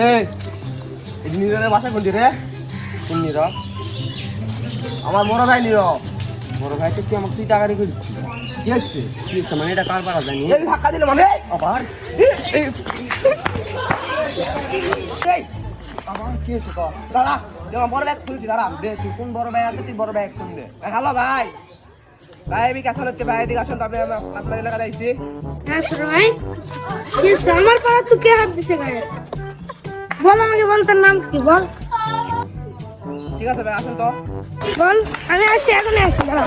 এই নীরবের বাসা কোনটি রে? কোন নীরব? আমার বড় ভাই নীরব। বড় ভাই তো তুই আমাকে তুই টাকা রেখে দিচ্ছিস কি হচ্ছে কি মানে? এটা কার পারা জানি? এই ধাক্কা দিলে মানে? আবার? এই, এই, এই, আবার কি হচ্ছে ক দাদা আমার বড় ব্যাগ খুলছি দাদা দে তুই কোন বড় ভাই আছে তুই বড় ভাই কোন দে। হ্যালো ভাই। ভাই আমি কেসন হচ্ছে ভাই এদিকে আসুন তবে আমি আপনার এলাকায় আইছি হ্যাঁ ভাই। হচ্ছে? আমার পাড়া তুই কে হাত দিছে গায়ে? বল আমাকে বল তার নাম কি বল। ঠিক আছে ভাই আসেন তো। বল আমি আসছি এখনই আসছি দাঁড়া।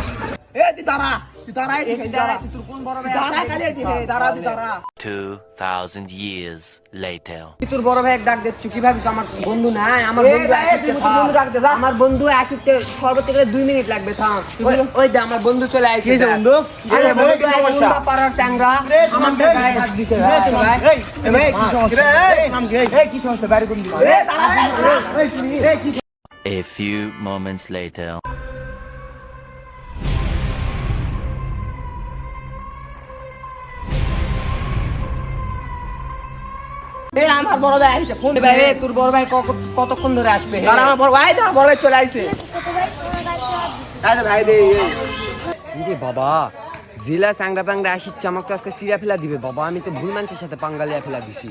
এ তুই দাঁড়া। তুই দাঁড়া এই ঠিক দাঁড়া তোর কোন বড় ভাই দাঁড়া খালি এই দিকে দাঁড়া তুই দাঁড়া 2,000 years later. তোর বড় ভাই ডাক দিচ্ছ কি ভাবিস আমার বন্ধু নাই আমার বন্ধু আসছে বন্ধু ডাক দে, আমার বন্ধু আসছে সর্বোচ্চ করে দুই মিনিট লাগবে থাম ওই- দে আমার বন্ধু চলে আসছে বন্ধু? আরে কি কি সমস্যা? আইগুম্বা পাড়ার আমার গায়ে হাত দিছে ভাই। এই, এই, কি সমস্যা? এই, নাম কি? এই, কি সমস্যা? বাইরে কোন দিকে? এ, দাঁড়া, এই, এই, তুমি, এই, কি A few moments later. এই, আমার বড় ভাই আইছে, ফোন ভাই এ, তোর বড় ভাই কতক্ষণ ধরে আসবে? আমার বড় ভাই, দাঁড়া, বড় ভাই চলে আইছে। ভাই, দে, এই। বাবা জিলা চাংরা পাংরা আসিচ্ছে আমাকে আজকে সিরা ফেলা দিবে বাবা আমি তো ভুল মানুষের সাথে পাঙ্গালিয়া ফেলা দিছি